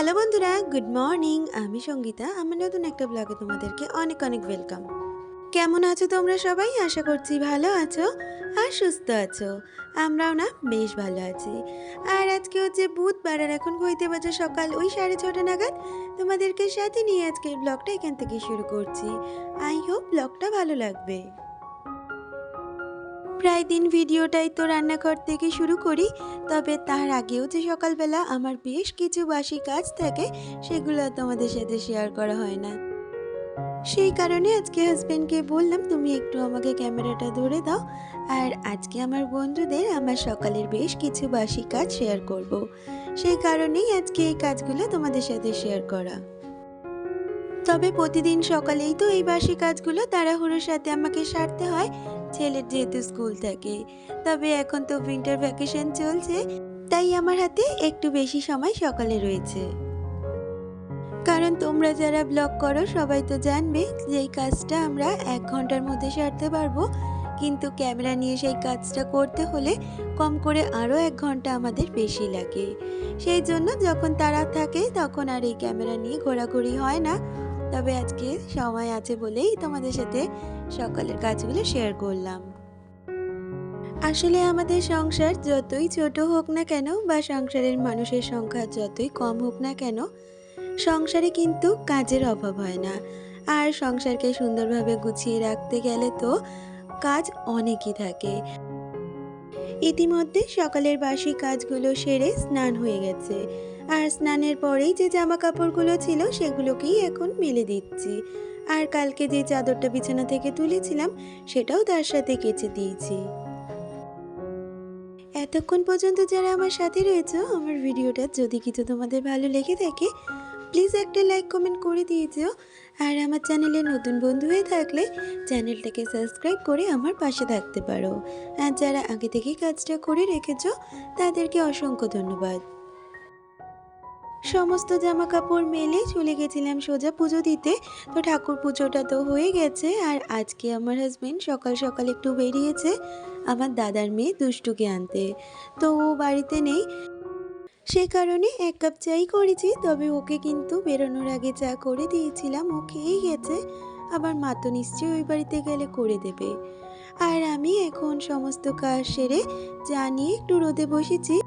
Hello বন্ধুরা, good morning. আমি সঙ্গীতা, আমার নতুন একটা ব্লগে তোমাদেরকে অনেক অনেক ওয়েলকাম কেমন আছো তোমরা সবাই? আশা করছি ভালো আছো আর সুস্থ আছো। আমরাও না বেশ ভালো আছি। আর আজকে হচ্ছে বুধবার, আর এখন হইতে বাজে সকাল ওই সাড়ে ছটা নাগাদ। তোমাদেরকে সাথে নিয়ে আজকের ব্লগটা এখান থেকে শুরু করছি। আই হোপ ব্লগটা ভালো লাগবে। প্রায় দিন ভিডিওটাই তো রান্নাঘর থেকে শুরু করি, তবে তার আগেও যে সকালবেলা আমার বেশ কিছু বাসি কাজ থাকে, সেগুলো তোমাদের সাথে শেয়ার করা হয় না। সেই কারণে আজকে হাজব্যান্ডকে বললাম, তুমি একটু আমাকে ক্যামেরাটা ধরে দাও। আর আজকে আমার বন্ধুদের আমার সকালের বেশ কিছু বাসি কাজ শেয়ার করব। সেই কারণেই আজকে এই কাজগুলো তোমাদের সাথে শেয়ার করা। তবে প্রতিদিন সকালেই তো এই বাসি কাজগুলো তাড়াহুড়োর সাথে আমাকে সারতে হয় ছেলের যেহেতু স্কুল থাকে, তবে এখন তো উইন্টার ভ্যাকেশন চলছে, তাই আমার হাতে একটু বেশি সময় সকালে রয়েছে। কারণ তোমরা যারা ব্লগ করো সবাই তো জানবে যে এই কাজটা আমরা এক ঘণ্টার মধ্যে সারতে পারব। কিন্তু ক্যামেরা নিয়ে সেই কাজটা করতে হলে কম করে আরও এক ঘণ্টা আমাদের বেশি লাগে। সেই জন্য যখন তারা থাকে তখন আর এই ক্যামেরা নিয়ে ঘোরাঘুরি হয় না। তবে আজকে সময় আছে বলেই তোমাদের সাথে সকালের কাজগুলো শেয়ার করলাম। আসলে আমাদের সংসার যতই ছোট হোক না কেন বা সংসারের মানুষের সংখ্যা যতই কম হোক না কেন, সংসারে কিন্তু কাজের অভাব হয় না। আর সংসারকে সুন্দরভাবে গুছিয়ে রাখতে গেলে তো কাজ অনেকই থাকে। ইতিমধ্যে সকালের বাসি কাজগুলো সেরে স্নান হয়ে গেছে। আর স্নানের পরেই যে জামা কাপড়গুলো ছিল সেগুলোকেই এখন মেলে দিচ্ছি। আর কালকে যে চাদরটা বিছানা থেকে তুলেছিলাম, সেটাও তার সাথে কেচে দিয়েছি। এতক্ষণ পর্যন্ত যারা আমার সাথে রয়েছে, আমার ভিডিওটা যদি কিছু তোমাদের ভালো লেগে থাকে প্লিজ একটা লাইক কমেন্ট করে দিয়েছ আর আমার চ্যানেলে নতুন বন্ধু হয়ে থাকলে চ্যানেলটাকে সাবস্ক্রাইব করে আমার পাশে থাকতে পারো। আর যারা আগে থেকেই কাজটা করে রেখেছ, তাদেরকে অসংখ্য ধন্যবাদ। সমস্ত জামা কাপড় মেলে চলে গেছিলাম সোজা পুজো দিতে। তো ঠাকুর পুজোটা তো হয়ে গেছে আর আজকে আমার হাজবেন্ড সকাল সকাল একটু বেরিয়েছে আমার দাদার মেয়ে দুষ্টুকে আনতে। তো ও বাড়িতে নেই। সে কারণে এক কাপ চাই করেছি, তবে ওকে কিন্তু বেরোনোর আগে চা করে দিয়েছিলাম, ও খেয়েই গেছে। আবার মা তো নিশ্চয়ই ওই বাড়িতে গেলে করে দেবে। আর আমি এখন সমস্ত কাজ সেরে চা নিয়ে একটু রোদে বসেছি।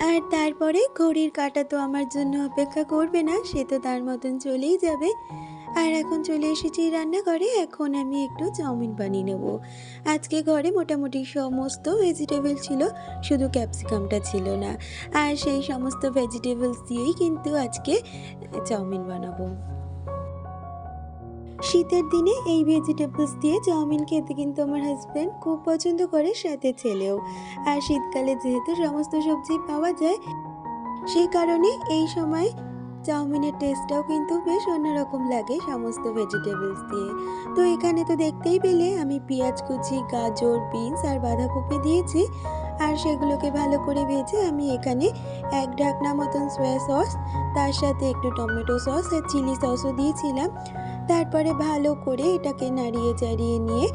আর তারপরে ঘড়ির কাটা তো আমার জন্য অপেক্ষা করবে না, সে তো তার মতন চলেই যাবে। আর এখন চলে এসেছি রান্নাঘরে, এখন আমি একটু চাউমিন বানিয়ে নেব। আজকে ঘরে মোটামুটি সমস্ত ভেজিটেবল ছিল, শুধু ক্যাপসিকামটা ছিল না। আর সেই সমস্ত ভেজিটেবলস দিয়েই কিন্তু আজকে চাউমিন বানাবো। শীতের দিনে এই ভেজিটেবলস দিয়ে চাউমিন খেতে কিন্তু আমার হাজব্যান্ড খুব পছন্দ করে, সাথে ছেলেও। আর শীতকালে যেহেতু সমস্ত সবজি পাওয়া যায় সেই কারণে এই সময় চাউমিনের টেস্টটাও কিন্তু বেশ অন্যরকম লাগে সমস্ত ভেজিটেবলস দিয়ে। তো এখানে তো দেখতেই পেলে, আমি পেঁয়াজ কুচি, গাজর বিনস আর বাঁধাকপি দিয়েছি। আর সেগুলোকে ভালো করে ভেজে আমি এখানে এক ঢাকনা মতন সয়া সস তার সাথে একটু টমেটো সস আর চিলি সসও দিয়েছিলাম। তারপরে ভালো করে এটাকে নাড়িয়ে চাড়িয়ে নিয়ে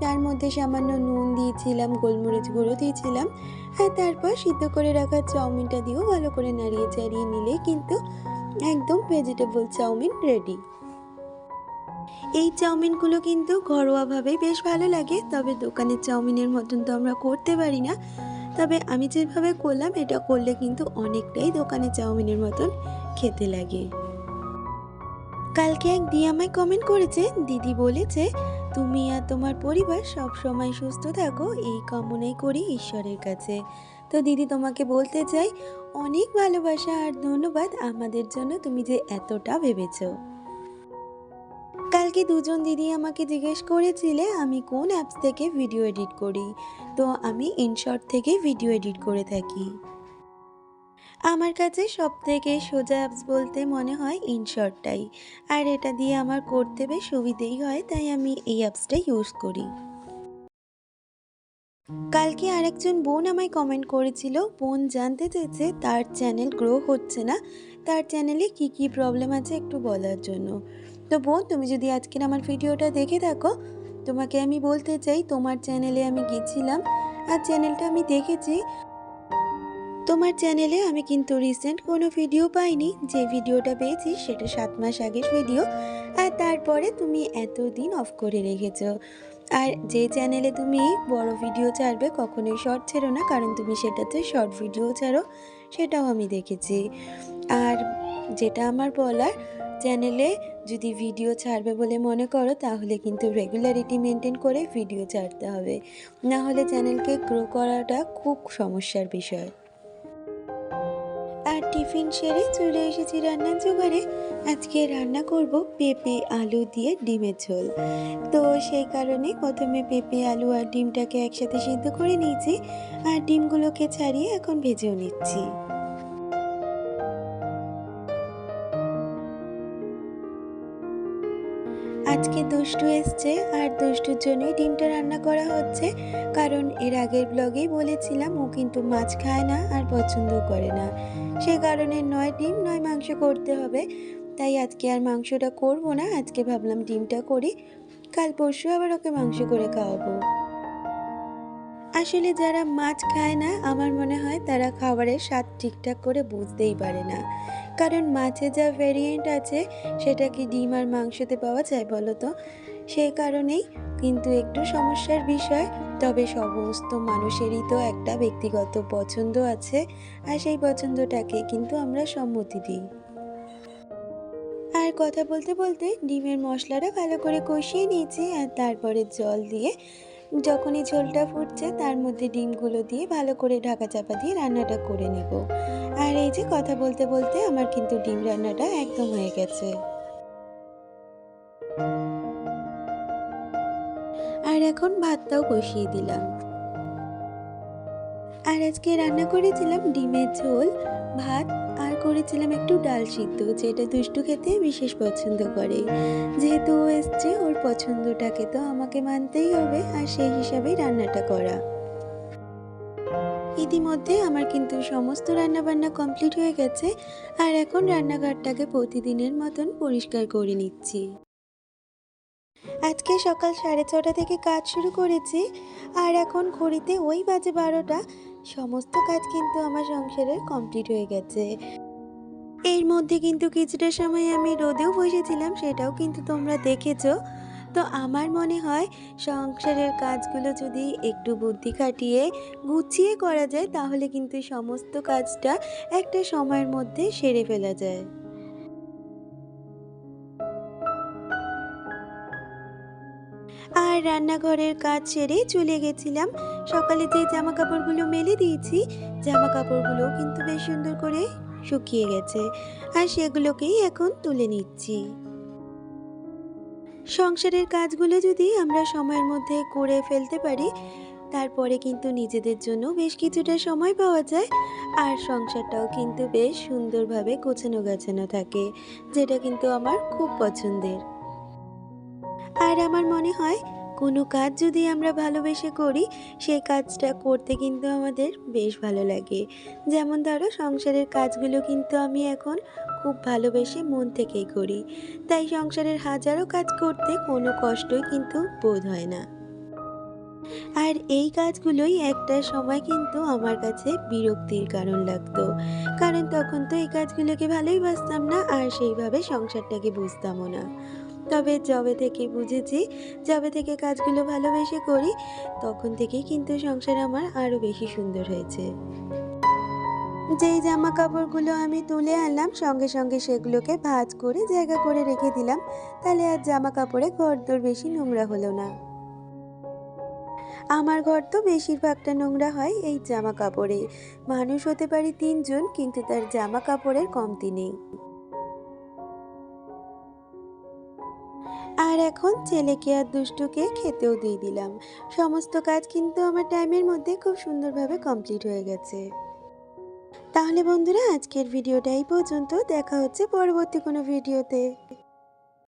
তার মধ্যে সামান্য নুন দিয়েছিলাম, গোলমরিচ গুঁড়ো দিয়েছিলাম। আর তারপর সিদ্ধ করে রাখা চাউমিনটা দিয়েও ভালো করে নাড়িয়ে চাড়িয়ে নিলে কিন্তু একদম ভেজিটেবল চাউমিন রেডি এই চাউমিনগুলো কিন্তু ঘরোয়াভাবেই বেশ ভালো লাগে, তবে দোকানের চাউমিনের মতন তো আমরা করতে পারি না। তবে আমি যেভাবে করলাম, এটা করলে কিন্তু অনেকটাই দোকানের চাউমিনের মতন খেতে লাগে। কালকে এক দি আমায় কমেন্ট করেছে, দিদি বলেছে, তুমি আর তোমার পরিবার সব সময় সুস্থ থাকো, এই কামনাই করি ঈশ্বরের কাছে। তো দিদি তোমাকে বলতে চাই, অনেক ভালোবাসা আর ধন্যবাদ আমাদের জন্য তুমি যে এতটা ভেবেছো। কালকে দুজন দিদি আমাকে জিজ্ঞেস করেছিলে, আমি কোন অ্যাপস থেকে ভিডিও এডিট করি? তো আমি ইনশর্ট থেকে ভিডিও এডিট করে থাকি। আমার কাছে সব থেকে সোজা অ্যাপস বলতে মনে হয় ইনশর্টটাই আর এটা দিয়ে আমার করতে বেশ সুবিধেই হয়, তাই আমি এই অ্যাপসটা ইউজ করি। কালকে আরেকজন বোন আমায় কমেন্ট করেছিল, বোন, জানতে চেয়েছে তার চ্যানেল গ্রো হচ্ছে না। তার চ্যানেলে কি কি প্রবলেম আছে একটু বলার জন্য। তো বোন, তুমি যদি আজকের আমার ভিডিওটা দেখে থাকো, তোমাকে আমি বলতে চাই, তোমার চ্যানেলে আমি গেছিলাম, আর চ্যানেলটা আমি দেখেছি তোমার চ্যানেলে আমি কিন্তু রিসেন্ট কোনো ভিডিও পাইনি। যে ভিডিওটা পেয়েছি, সেটা সাত মাস আগের ভিডিও আর তারপরে তুমি এতদিন অফ করে রেখেছ। আর যে চ্যানেলে তুমি বড় ভিডিও ছাড়বে, কখনোই শর্ট ছেড়ো না, কারণ তুমি সেটাতে শর্ট ভিডিও ছাড়ো, সেটাও আমি দেখেছি। আর যেটা আমার বলার চ্যানেলে যদি ভিডিও ছাড়বে বলে মনে করো, তাহলে কিন্তু রেগুলারিটি মেনটেন করে ভিডিও ছাড়তে হবে। না হলে চ্যানেলকে গ্রো করাটা খুব সমস্যার বিষয়। আর টিফিন সেরে চলে এসেছি রান্নার জোগাড়ে। আজকে রান্না করব পেঁপে, আলু দিয়ে ডিমের ঝোল। তো সেই কারণে প্রথমে পেঁপে, আলু আর ডিমটাকে একসাথে সিদ্ধ করে নিয়েছি। আর ডিমগুলোকে ছাড়িয়ে এখন ভেজেও নিচ্ছি। আজকে দুষ্টু এসছে আর দুষ্টুর জন্যই ডিমটা রান্না করা হচ্ছে। কারণ এর আগের ব্লগেই বলেছিলাম, ও কিন্তু মাছ খায় না আর পছন্দ করে না। সে কারণে নয় ডিম, নয় মাংস করতে হবে। তাই আজকে আর মাংসটা করব না, আজকে ভাবলাম ডিমটা করি। কাল পরশু আবার ওকে মাংস করে খাওয়াবো। আসলে যারা মাছ খায় না, আমার মনে হয় তারা খাবারের স্বাদ ঠিকঠাক করে বুঝতেই পারে না। কারণ মাছে যা ভেরিয়েন্ট আছে, সেটা কি ডিম আর মাংসতে পাওয়া যায় বলো তো? সেই কারণেই কিন্তু একটু সমস্যার বিষয়, তবে সমস্ত মানুষেরই তো একটা ব্যক্তিগত পছন্দ আছে, আর সেই পছন্দটাকে কিন্তু আমরা সম্মতি দিই। আর কথা বলতে বলতে ডিমের মশলাটা ভালো করে কষিয়ে নিয়েছি, আর তারপরে জল দিয়ে যখনই ঝোলটা ফুটছে, তার মধ্যে ডিমগুলো দিয়ে ভালো করে ঢাকা চাপা দিয়ে রান্নাটা করে নেব। আর এই যে কথা বলতে বলতে আমার কিন্তু ডিম রান্নাটা একদম হয়ে গেছে। আর এখন ভাতটাও বসিয়ে দিলাম। আর আজকে রান্না করেছিলাম ডিমের ঝোল, ভাত করেছিলাম একটু ডাল সিদ্ধ, যেটা দুষ্টু খেতে বিশেষ পছন্দ করে। যেহেতু ও এসছে, ওর পছন্দটাকে তো আমাকে মানতেই হবে, আর সেই হিসাবেই রান্নাটা করা। ইতিমধ্যে আমার কিন্তু সমস্ত রান্নাবান্না কমপ্লিট হয়ে গেছে, আর এখন রান্নাঘরটাকে প্রতিদিনের মতন পরিষ্কার করে নিচ্ছি। আজকে সকাল সাড়ে ছটা থেকে কাজ শুরু করেছি, আর এখন ঘড়িতে ওই বাজে বারোটা, সমস্ত কাজ কিন্তু আমার সংসারের কমপ্লিট হয়ে গেছে। এর মধ্যে কিন্তু কিছুটা সময় আমি রোদেও বসেছিলাম, সেটাও কিন্তু তোমরা দেখেছ। তো আমার মনে হয় সংসারের কাজগুলো যদি একটু বুদ্ধি খাটিয়ে গুছিয়ে করা যায়, তাহলে কিন্তু সমস্ত কাজটা একটা সময়ের মধ্যে সেরে ফেলা যায়। আর রান্নাঘরের কাজ সেরে চলে গেছিলাম। সকালে যে জামা কাপড়গুলো মেলে দিয়েছি জামা কাপড়গুলোও কিন্তু বেশ সুন্দর করে শুকিয়ে গেছে, আর সেগুলোকেই এখন তুলে নিচ্ছি। সংসারের কাজগুলো যদি আমরা সময়ের মধ্যে করে ফেলতে পারি, তারপরে কিন্তু নিজেদের জন্য বেশ কিছুটা সময় পাওয়া যায়, আর সংসারটাও কিন্তু বেশ সুন্দরভাবে গোছানো গাছানো থাকে, যেটা কিন্তু আমার খুব পছন্দের। আর আমার মনে হয় কোনো কাজ যদি আমরা ভালোবেসে করি সেই কাজটা করতে কিন্তু আমাদের বেশ ভালো লাগে। যেমন ধরো, সংসারের কাজগুলো কিন্তু আমি এখন খুব ভালোবেসে মন থেকেই করি। তাই সংসারের হাজারো কাজ করতে কোনো কষ্টই কিন্তু বোধ হয় না। আর এই কাজগুলোই একটা সময় কিন্তু আমার কাছে বিরক্তির কারণ লাগতো। কারণ তখন তো এই কাজগুলোকে ভালোই বাসতাম না, আর সেইভাবে সংসারটাকে বুঝতামও না। তবে যবে থেকে বুঝেছি, যবে থেকে কাজগুলো ভালোবেসে করি, তখন থেকেই কিন্তু সংসার আমার আরও বেশি সুন্দর হয়েছে। যেই জামা কাপড়গুলো আমি তুলে আনলাম, সঙ্গে সঙ্গে সেগুলোকে ভাজ করে জায়গা করে রেখে দিলাম, তাহলে আর জামা কাপড়ে ঘরদোর বেশি নোংরা হলো না। আমার ঘর তো বেশিরভাগটা নোংরা হয় এই জামা কাপড়ে মানুষ হতে পারি তিনজন, কিন্তু তার জামা কাপড়ের কমতি নেই। আর এখন ছেলেকে আর দুষ্টুকে খেতেও দিয়ে দিলাম। সমস্ত কাজ কিন্তু আমার টাইমের মধ্যে খুব সুন্দরভাবে কমপ্লিট হয়ে গেছে। তাহলে বন্ধুরা, আজকের ভিডিওটা এই পর্যন্ত। দেখা হচ্ছে পরবর্তী কোনো ভিডিওতে।